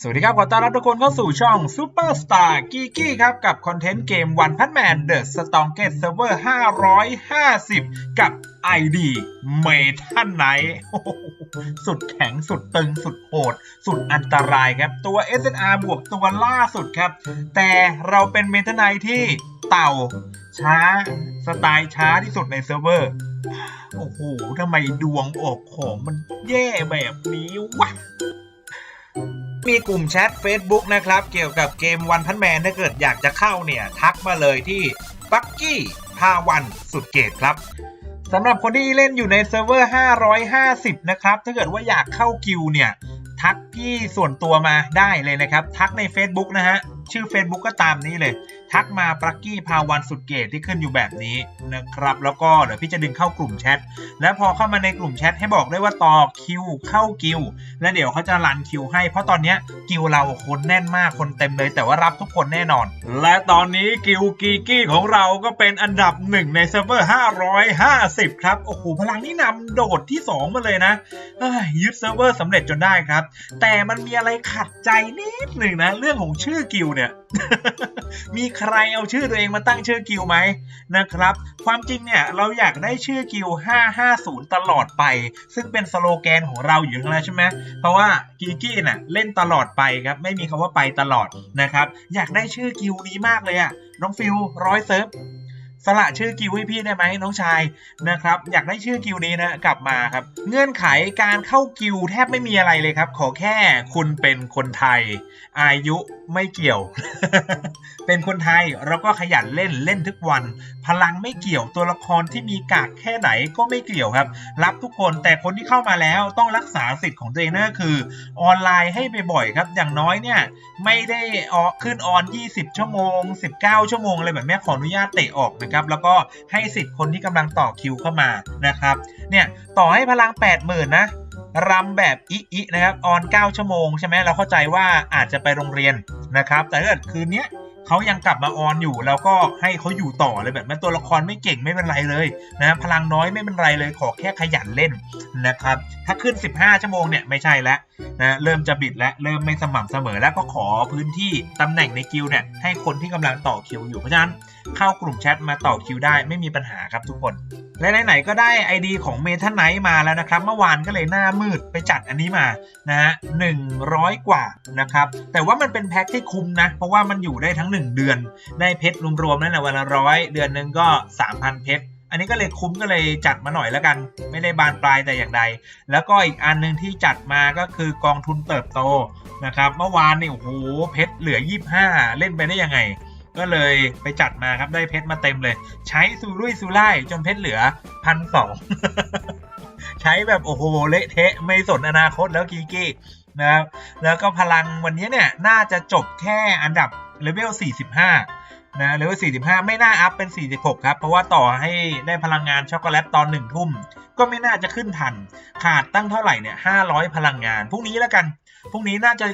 สวัสดีครับ ขอต้อนรับทุกคนเข้าสู่ช่อง Superstar Geeky ครับ กับคอนเทนต์เกม One Punch Man The Strongest Server 550 กับ ID Metal Knight สุดแข็งสุดตึง สุดโหด สุดอันตรายครับ ตัว SNR บวกตัวล่าสุดครับ แต่เราเป็น Metal Knight ที่เต่า ช้า สไตล์ช้าที่สุดในเซิร์ฟเวอร์ โอ้โหทำไมดวงออกของมันแย่แบบนี้วะ มีกลุ่มแชท Facebook นะครับ เกี่ยวกับเกมวันพันแมนถ้าเกิดอยากจะเข้าเนี่ย ทักมาเลยที่ปักกี้พาวันสุดเกตครับสำหรับคนที่เล่นอยู่ในเซิร์ฟเวอร์ 550 นะครับ ถ้าเกิดว่าอยากเข้ากิวเนี่ย ทักพี่ส่วนตัวมาได้เลยนะครับ ทักใน Facebook นะฮะ ชื่อ Facebook ก็ตามนี้เลย ทักมาปักกี้พาวันสุดเกตที่ขึ้นอยู่แบบนี้นะครับแล้วก็เดี๋ยวพี่จะดึงเข้ากลุ่มแชทแล้วพอเข้ามาในกลุ่มแชทให้บอกได้ว่าต่อคิวเข้ากิวแล้วเดี๋ยวเขาจะรันคิวให้ เพราะตอนนี้กิวเราคนแน่นมากคนเต็มเลย แต่ว่ารับทุกคนแน่นอน และตอนนี้กิวกีกี้ของเราก็เป็นอันดับหนึ่งในเซิร์ฟเวอร์ 550 ครับโอ้โหพลังนี่นำโดดที่ 2 มาเลยนะยึดเซิร์ฟเวอร์สำเร็จจนได้ครับ แต่มันมีอะไรขัดใจนิดหนึ่งนะ เรื่องของชื่อกิวเนี่ย มีใครเอาชื่อตัวเองมาตั้งชื่อกิวไหมนะครับ ความจริงเนี่ยเราอยากได้ชื่อกิว550 ตลอดไป ซึ่งเป็นสโลแกนของเราอยู่แล้วใช่ไหมเพราะว่ากีกี้น่ะเล่นตลอดไปครับ ไม่มีคำว่าไปตลอดนะครับ อยากได้ชื่อกิวนี้มากเลยอะน้องฟิลร้อยเซิร์ฟ สละชื่อกิวให้พี่ได้ไหมน้องชายนะครับ อยากได้ชื่อกิวนี้นะกลับมาครับ เงื่อนไขการเข้ากิวแทบไม่มีอะไรเลยครับ ขอแค่คุณเป็นคนไทย อายุไม่เกี่ยว เป็นคนไทยเราก็ขยันเล่นเล่นทุกวัน พลังไม่เกี่ยวตัวละครที่มีกากแค่ไหนก็ไม่เกี่ยวครับ รับทุกคนแต่คนที่เข้ามาแล้วต้องรักษาสิทธิ์ของตัวเองนั่นก็คือ ออนไลน์ให้บ่อยๆครับ อย่างน้อยเนี่ยไม่ได้ออขึ้นออน 20 ชั่วโมง 19 ชั่วโมงอะไรแบบนี้ขออนุญาตเตะออกนะครับแล้วก็ให้สิทธิ์คนที่กำลังต่อคิวเข้ามานะครับเนี่ยต่อให้พลัง 80,000นะรำแบบอิอินะครับออน 9 ชั่วโมงใช่ไหมเราเข้าใจว่าอาจจะไปโรงเรียนนะครับแต่ถ้าเกิดคืนนี้ เขายังกลับมาออนอยู่ แล้วก็ให้เขาอยู่ต่อเลยแบบนั้นตัวละครไม่เก่งไม่เป็นไรเลยนะพลังน้อยไม่เป็นไรเลยขอแค่ขยันเล่นนะครับถ้าขึ้น 15 ชั่วโมงเนี่ยไม่ใช่แล้วนะเริ่มจะบิดและเริ่มไม่สม่ำเสมอแล้วก็ขอพื้นที่ตำแหน่งในคิวเนี่ยให้คนที่กำลังต่อคิวอยู่เพราะฉะนั้นเข้ากลุ่มแชทมาต่อคิวได้ไม่มีปัญหาครับทุกคนและไหนๆก็ได้ ID ของเมทัลไนท์มาแล้วนะครับ เมื่อวานก็เลยหน้ามืดไปจัดอันนี้มานะฮะหนึ่งร้อยกว่านะครับแต่ว่ามันเป็นแพ็คที่คุ้มนะ เพราะว่ามันอยู่ได้ทั้ง1 เดือน ได้เพชรรวมๆนั่นแหละวันละร้อยเดือนหนึ่งก็ 3,000 เพชรอันนี้ก็เลยคุ้มก็เลยจัดมาหน่อยแล้วกัน ไม่ได้บานปลายแต่อย่างใด แล้วก็อีกอันหนึ่งที่จัดมาก็คือกองทุนเติบโตนะครับเมื่อวานนี่โอ้โหเพชรเหลือ 25 เล่นไปได้ยังไง ก็เลยไปจัดมาครับได้เพชรมาเต็มเลย ใช้ซูรุ่ยซูไล่จนเพชรเหลือพันสองใช้แบบโอ้โหเละเทะไม่สนอนาคตแล้วกีกี้นะครับแล้วก็พลังวันนี้เนี่ยน่าจะจบแค่อันดับ เลเวล 45 นะเลเวล 45 ไม่น่าอัพเป็น 46 ครับ เพราะว่าต่อให้ได้พลังงานช็อกโกแลตตอนหนึ่งทุ่ม ก็ไม่น่าจะขึ้นทัน ขาดตั้งเท่าไหร่เนี่ย 500 พลังงาน พรุ่งนี้แล้วกัน พรุ่งนี้น่าจะ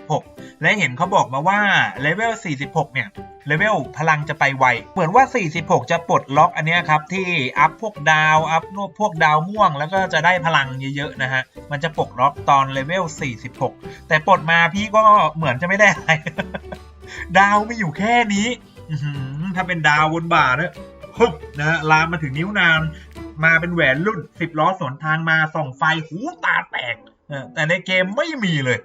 46 และเห็นเขาบอกมาว่าเลเวล 46 เนี่ยเลเวลพลังจะไปไว เหมือนว่า 46 จะปลดล็อกอันเนี้ยครับ ที่อัพพวกดาว อัพพวกดาวม่วง แล้วก็จะได้พลังเยอะๆนะฮะ มันจะปลดล็อกตอนเลเวล 46 แต่ปลดมาพี่ก็เหมือนจะไม่ได้อะไร ดาวไม่อยู่แค่นี้ถ้าเป็นดาวบนบ่าเนี่ยฮึบนะฮะลามมาถึงนิ้วนางมาเป็นแหวนรุ่นสิบล้อสวนทางมาส่องไฟหูตาแตกแต่ในเกมไม่มีเลย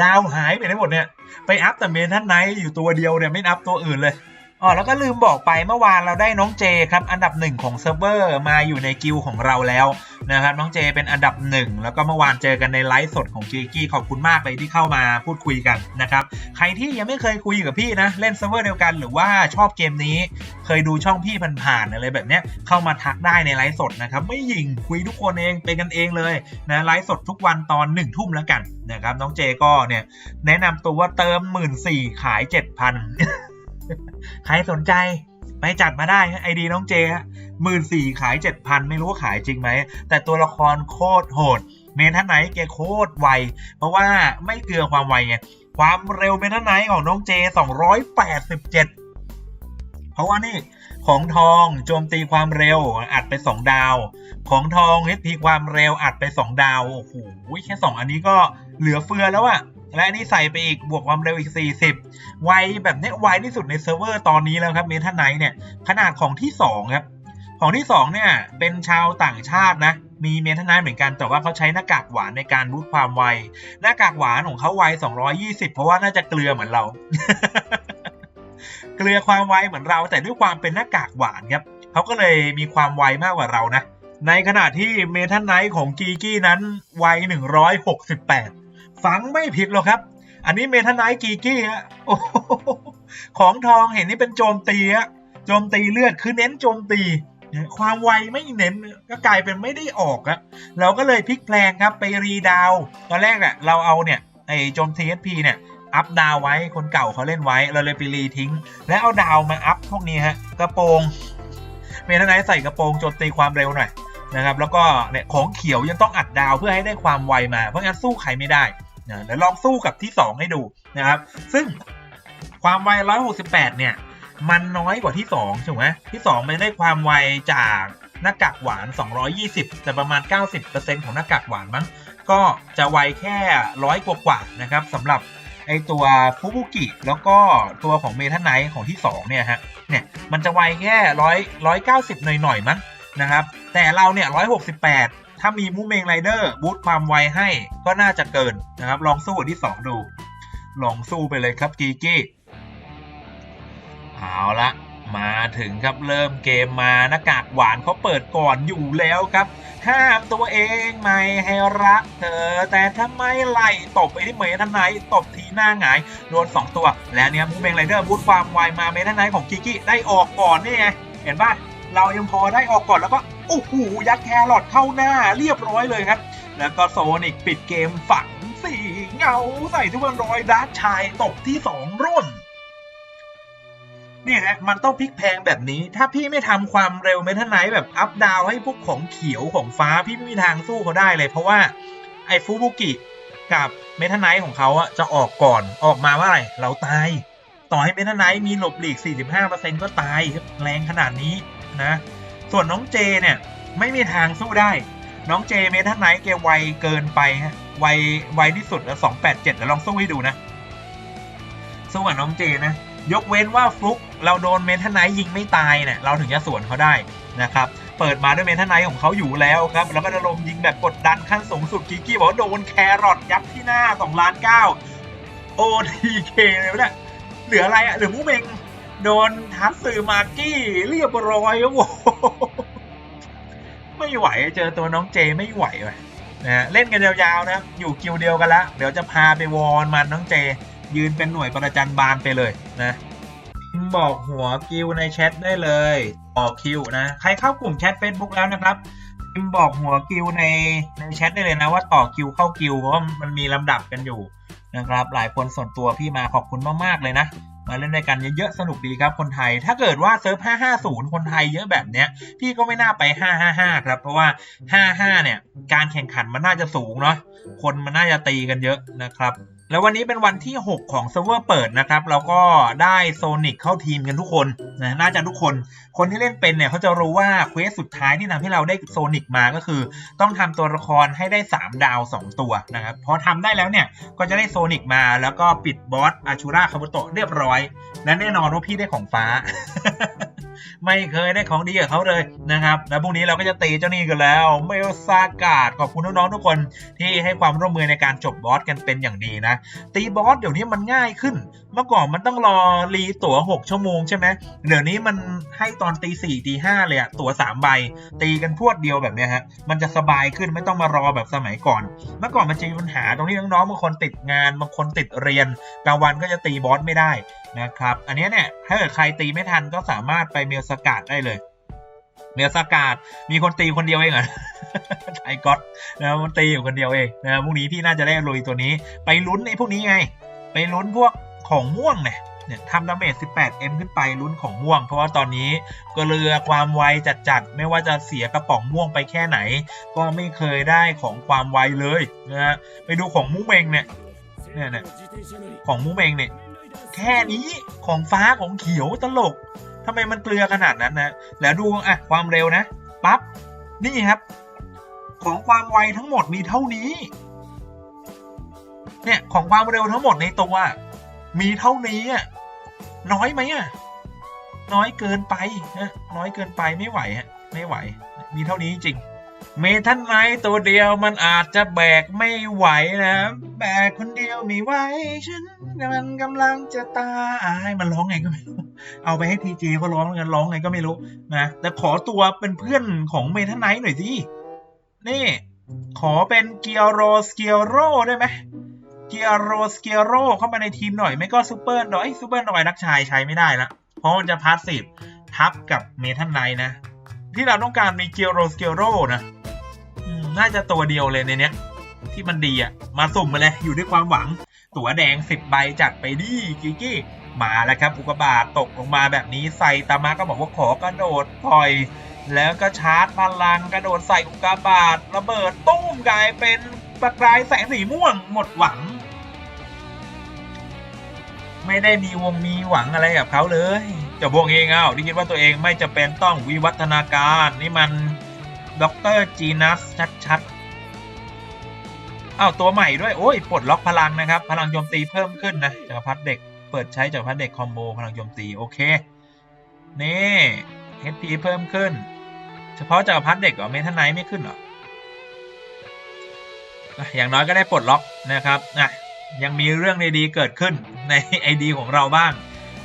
ดาวหายไปไหนหมดเนี่ย ไปอัพแต่เมทันไนอยู่ตัวเดียวเนี่ยไม่อัพตัวอื่นเลย อ๋อแล้วก็ลืมบอกไปเมื่อวานเราได้น้องเจครับอันดับหนึ่งของเซิร์ฟเวอร์มาอยู่ในกิลของเราแล้วนะครับน้องเจเป็นอันดับหนึ่งแล้วก็เมื่อวานเจอกันในไลฟ์สดของกีกี้ขอบคุณมากเลยที่เข้ามาพูดคุยกันนะครับใครที่ยังไม่เคยคุยกับพี่นะเล่นเซิร์ฟเวอร์เดียวกันหรือว่าชอบเกมนี้ เคยดูช่องพี่ผ่านๆอะไรแบบเนี้ยเข้ามาทักได้ในไลฟ์สดนะครับไม่ยิงคุยทุกคนเองเป็นกันเองเลยนะไลฟ์สดทุกวันตอนหนึ่งทุ่มแล้วกันนะครับน้องเจก็เนี่ยแนะนำตัวว่าเติมหมื่นสี่ขายเจ็ดพัน ใครสนใจไปจัดมาได้ไอดีน้องเจหมื่นสี่ขายเจ็ดพันไม่รู้ว่าขายจริงไหม แต่ตัวละครโคตรโหด เมนทันไนแกโคตรไว เพราะว่าไม่เกลือความไวไง ความเร็วเมนทันไนของน้องเจ287เจ็ดเพราะว่านี่ของทองโจมตีความเร็วอัดไป 2 ดาว ของทองเฮพีความเร็วอัดไป 2 ดาว โอ้โหแค่ 2 อันนี้ก็เหลือเฟือแล้วอะ และนนี้ใส่ไปอีกบวกความเร็วอีก 40 ไวแบบนี้ไวที่สุดในเซิร์ฟเวอร์ตอนนี้แล้วครับเมทันไนเนี่ยขนาดของที่ 2 ครับ ของที่ 2 เนี่ย เป็นชาวต่างชาตินะ มีเมทันไนเหมือนกัน แต่ว่าเขาใช้หน้ากากหวานในการบูตความไว หน้ากากหวานของเขาไว 220 เพราะว่าน่าจะเกลือเหมือนเรา เกลือความไวเหมือนเรา แต่ด้วยความเป็นหน้ากากหวานครับเขาก็เลยมีความไวมากกว่าเรานะ ในขณะที่เมทันไนท์ของกีกี้นั้นไว 168 ฟังไม่ผิดหรอกครับ อันนี้เมทนไนกีกี้ฮะของทองเห็นนี่เป็นโจมตีฮะโจมตีเลือดคือเน้นโจมตีความไวไม่เน้นก็กลายเป็นไม่ได้ออกอะเราก็เลยพลิกแพลงครับไปรีดาว ตอนแรกอะเราเอาเนี่ยไอโจม TSP เนี่ยอัพดาวไว้คนเก่าเขาเล่นไว้เราเลยไปรีทิ้ง แล้วเอาดาวมาอัพพวกนี้ฮะกระโปรงเมทันไนใส่กระโปรงโจมตีความเร็วหน่อยนะครับแล้วก็เนี่ยของเขียวยังต้องอัดดาวเพื่อให้ได้ความไวมา เพราะงั้นสู้ใครไม่ได้ นะเดี๋ยวลองสู้กับที่ 2 ให้ดูนะครับ ซึ่งความไว 168 เนี่ย มันน้อยกว่าที่2ถูกไหมที่ 2 มันได้ความไวจากหน้ากากหวาน 220 แต่ประมาณ 90%ของหน้ากากหวานมั้ง ก็จะไวแค่ร้อยกว่าๆนะครับสำหรับไอตัวฟูบุกิแล้วก็ตัวของเมทันไนท์ของที่2เนี่ยฮะเนี่ยมันจะไวแค่ร้อยร้อยเก้าสิบหน่อยๆมั้งนะครับแต่เราเนี่ย168 ถ้ามีมูเมงไรเดอร์บูตความไวให้ก็น่าจะเกินนะครับ ลองสู้อันที่ 2 ดู ลองสู้ไปเลยครับกีกี้เอาละมาถึงครับเริ่มเกมมาหน้ากากหวานเขาเปิดก่อนอยู่แล้วครับ ห้ามตัวเองไม่ให้รักเธอ แต่ทำไมไล่ตบไปที่เมทันไนตบทีหน้าหงายโดน 2 ตัว แล้วเนี่ยมูเมงไรเดอร์บูตความไวมาเมทันไนของกิกี้ได้ออกก่อนนี่ไงเห็นปะเรายังพอได้ออกก่อนแล้วก็ โอ้โหยัดแครอทเข้าหน้าเรียบร้อยเลยครับ แล้วก็โซนิกปิดเกมฝังสี่เงาใส่ทุกวันรอยดัชชายตกที่สองร่วมเนี่ยฮะมันต้องพลิกแพงแบบนี้ ถ้าพี่ไม่ทำความเร็วเมทัลไนท์แบบอัพดาวให้พวกของเขียวของฟ้าพี่ไม่มีทางสู้เขาได้เลย เพราะว่าไอ้ฟูบุกิกับเมทัลไนท์ของเขาอะจะออกก่อนออกมาว่าอะไร เราตาย ต่อให้เมทัลไนท์มีหลบหลีก 45%ก็ตายแรงขนาดนี้นะ ส่วนน้องเจเนี่ยไม่มีทางสู้ได้ น้องเจเมทัลไนท์แกไวเกินไปฮะไวไวที่สุดแล้ว287เจ็ดี๋ยวลองสู้ให้ดูนะสู้กับน้องเจนะ ยกเว้นว่าฟลุกเราโดนเมทัลไนท์ยิงไม่ตายเนี่ยเราถึงจะสวนเขาได้นะครับเปิดมาด้วยเมทัลไนท์ของเขาอยู่แล้วครับแล้วก็จะลมยิงแบบกดดันขั้นสูงสุดกิกกี้บอกว่าโดนแครอทยัดที่หน้า2ล้าน9 OTK เลยวะเนี่ยเหลืออะไรอะเหลือมูเมง โดนทัตสึมากี้เรียบร้อยโอ้ไม่ไหวเจอตัวน้องเจไม่ไหวเลยนะเล่นกันยาวๆนะครับอยู่กิวเดียวกันละเดี๋ยวจะพาไปวอนมันน้องเจ ยืนเป็นหน่วยประจันบานไปเลยนะพิมบอกหัวกิวในแชทได้เลยบอกคิวนะใครเข้ากลุ่มแชท Facebook แล้วนะครับพิมพ์บอกหัวกิวในในแชทได้เลยนะว่าต่อคิวเข้ากิวเพราะมันมีลำดับกันอยู่ นะครับ หลายคนส่วนตัวพี่มาขอบคุณมากๆเลยนะ มาเล่นด้วยกันเยอะๆสนุกดีครับคนไทย ถ้าเกิดว่าเซิร์ฟ 550 คนไทยเยอะแบบเนี้ย พี่ก็ไม่น่าไป 555 ครับ เพราะว่า 55 เนี่ย การแข่งขันมันน่าจะสูงเนาะ คนมันน่าจะตีกันเยอะนะครับ แล้ววันนี้เป็นวันที่ 6 ของเซิร์ฟเวอร์เปิดนะครับเราก็ได้โซนิกเข้าทีมกันทุกคนนะน่าจะทุกคน คนที่เล่นเป็นเนี่ยเขาจะรู้ว่าเควสสุดท้ายที่ทำให้เราได้โซนิกมาก็คือ ต้องทำตัวละครให้ได้ 3 ดาว 2 ตัวนะครับพอทำได้แล้วเนี่ยก็จะได้โซนิกมาแล้วก็ปิดบอสอาชูราคาบุโตะเรียบร้อย และแน่นอนว่าพี่ได้ของฟ้า ไม่เคยได้ของดีกับเขาเลยนะครับแล้วพรุ่งนี้เราก็จะตีเจ้านี่กันแล้วเมลซากาดขอบคุณน้องๆทุกคนที่ให้ความร่วมมือในการจบบอสกันเป็นอย่างดีนะ ตีบอสเดี๋ยวนี้มันง่ายขึ้น เมื่อก่อนมันต้องรอรีตั๋ว 6 ชั่วโมงใช่ไหมเดี๋ยวนี้มันให้ตอนตีสี่ตีห้าเลยอะตั๋ว3ใบ ตีกันพวดเดียวแบบเนี้ยฮะมันจะสบายขึ้นไม่ต้องมารอแบบสมัยก่อน เมื่อก่อนมันจะมีปัญหาตรงที่น้องๆบางคนติดงานบางคนติดเรียนกลางวันก็จะตีบอสไม่ได้นะครับ อันนี้เนี่ยถ้าเกิดใครตีไม่ทันก็สามารถไปเมลสกัดได้เลยเมลสกัดมีคนตีคนเดียวเองเหรอไอก๊อตนะมันตีอยู่คนเดียวเองนะพรุ่งนี้พี่น่าจะได้ลุยตัวนี้ ไปลุ้นไอ้พวกนี้ไง ไปลุ้นพวกของม่วงเนี่ยเนี่ยทำดาเมจ 18M ขึ้นไปลุ้นของม่วง เพราะว่าตอนนี้ก็เรือความไวจัดๆ ไม่ว่าจะเสียกระป๋องม่วงไปแค่ไหน ก็ไม่เคยได้ของความไวเลยนะฮะ ไปดูของมูเมงเนี่ยเนี่ย เนี่ยของมูเมงเนี่ย แค่นี้ของฟ้าของเขียวตลก ทำไมมันเกลือขนาดนั้นนะแล้วดูอะความเร็วนะปั๊บนี่ครับ ของความไวทั้งหมดมีเท่านี้เนี่ยของความเร็วทั้งหมดในตัวมีเท่านี้อะน้อยไหมอะน้อยเกินไปนะน้อยเกินไปไม่ไหวฮะไม่ไหว มีเท่านี้จริง เมทันไนท์ตัวเดียวมันอาจจะแบกไม่ไหวนะ แบกคนเดียวไม่ไหวฉันมันกำลังจะตายมันร้องไงก็ไม่รู้เอาไปให้ทีเจเขาร้องกันร้องไงก็ไม่รู้นะแต่ขอตัวเป็นเพื่อนของเมทันไนท์หน่อยสินี่ ขอเป็นเกียโรสเกียโรได้ไหมเกียโรสเกียโรเข้ามาในทีมหน่อยไม่ก็ซูเปอร์ดอยซูเปอร์ดอยนักชายใช้ไม่ได้ละเพราะมันจะพาสซีฟทับกับเมทันไนท์นะ ที่เราต้องการมีเกียโรสเกียโรนะ น่าจะตัวเดียวเลยในเนี้ย ที่มันดีอะ มาสุ่มมาเลย อยู่ด้วยความหวัง ตั๋วแดงสิบใบจัดไปดิกิกกี้มาแล้วครับอุกกาบาตตกลงมาแบบนี้ใส่ตามาก็บอกว่าขอกระโดดปล่อย แล้วก็ชาร์จพลังกระโดดใส่อุกกาบาตระเบิดตุ้มกลายเป็นประกายแสงสีม่วงหมดหวัง ไม่ได้มีวงมีหวังอะไรกับเขาเลยเจะพวกเองเอ้าที่คิดว่าตัวเองไม่จะเป็นต้องวิวัฒนาการนี่มัน ด็อกเตอร์จีนัสชัดๆอ้าวตัวใหม่ด้วย โอ้ยปลดล็อกพลังนะครับ พลังโจมตีเพิ่มขึ้นนะจักรพรรดิเด็ก เปิดใช้จักรพรรดิเด็กคอมโบพลังโจมตี โอเค นี่ HP เพิ่มขึ้น เฉพาะจักรพรรดิเด็กเหรอเมทัไนท์ไม่ขึ้นเหรออย่างน้อยก็ได้ปลดล็อกนะครับนะยังมีเรื่องดีๆเกิดขึ้นใน ID ของเราบ้าง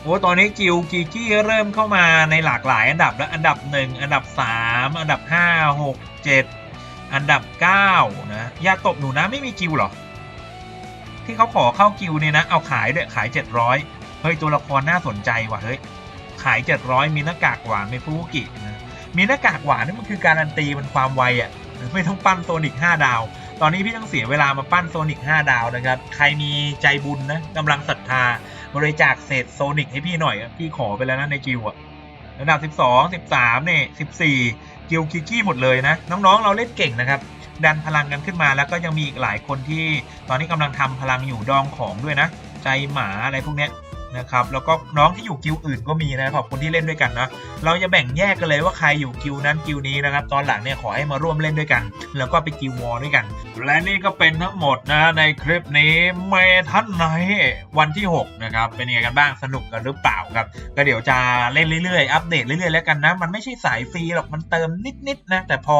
โอ้ตอนนี้กิวกีกี้เริ่มเข้ามาในหลากหลายอันดับแล้วอันดับ 1 อันดับ 3 อันดับ 5 6 7 อันดับ 9 นะยาตบหนูนะไม่มีกิวหรอ ที่เขาขอเข้ากิวเนี่ยนะ เอาขายด้วยขาย 700 เฮ้ย ตัวละครน่าสนใจว่ะเฮ้ย ขาย 700 มีหน้ากากหวานในฟูกุกินะมีหน้ากากหวานนี่มันคือการันตีมันความไวอะ่ะไม่ต้องปั้นโซนิก5ดาว ตอนนี้พี่ต้องเสียเวลามาปั้นโซนิก5ดาวนะครับ ใครมีใจบุญนะกำลังศรัทธาบริจาคเศษโซนิกให้พี่หน่อยพี่ขอไปแล้วนะในกิวอะระดับ 12 13เนี่ย14 กิวคิกกี้หมดเลยนะ น้องๆ เราเล่นเก่งนะครับ ดันพลังกันขึ้นมาแล้วก็ยังมีอีกหลายคนที่ตอนนี้กำลังทำพลังอยู่ดองของด้วยนะ ใจหมาอะไรพวกเนี้ย นะครับแล้วก็น้องที่อยู่กิวอื่นก็มีนะขอบคุณที่เล่นด้วยกันนะเราจะแบ่งแยกกันเลยว่าใครอยู่กิวนั้นกิวนี้นะครับตอนหลังเนี่ยขอให้มาร่วมเล่นด้วยกัน แล้วก็ไปกิววอลด้วยกัน และนี่ก็เป็นทั้งหมดนะในคลิปนี้เมทันไนวันที่6นะครับเป็นยังไงกันบ้างสนุกกันหรือเปล่าครับก็เดี๋ยวจะเล่นเรื่อยๆอัปเดตเรื่อยๆแล้วกันนะ มันไม่ใช่สายฟรีหรอกมันเติมนิดๆนะแต่พอ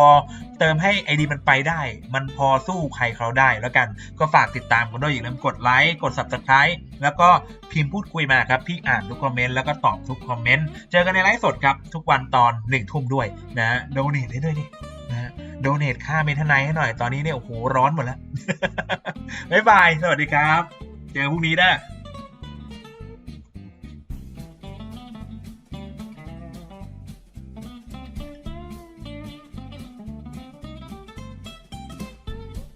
เติมให้ไอดีมันไปได้ มันพอสู้ใครเขาได้แล้วกัน ก็ฝากติดตามกันด้วยอย่าลืมกดไลค์กด subscribe แล้วก็พิมพ์พูดคุยมาครับพี่อ่านทุกคอมเมนต์แล้วก็ตอบทุกคอมเมนต์เจอกันในไลฟ์สดครับ ทุกวันตอนหนึ่งทุ่มด้วยนะโดเนทได้ด้วยดินะโดเนทค่าเมทนายให้หน่อยตอนนี้เนี่ยโอ้โหร้อนหมดแล้วบ๊ายบาย สวัสดีครับ เจอพรุ่งนี้ได้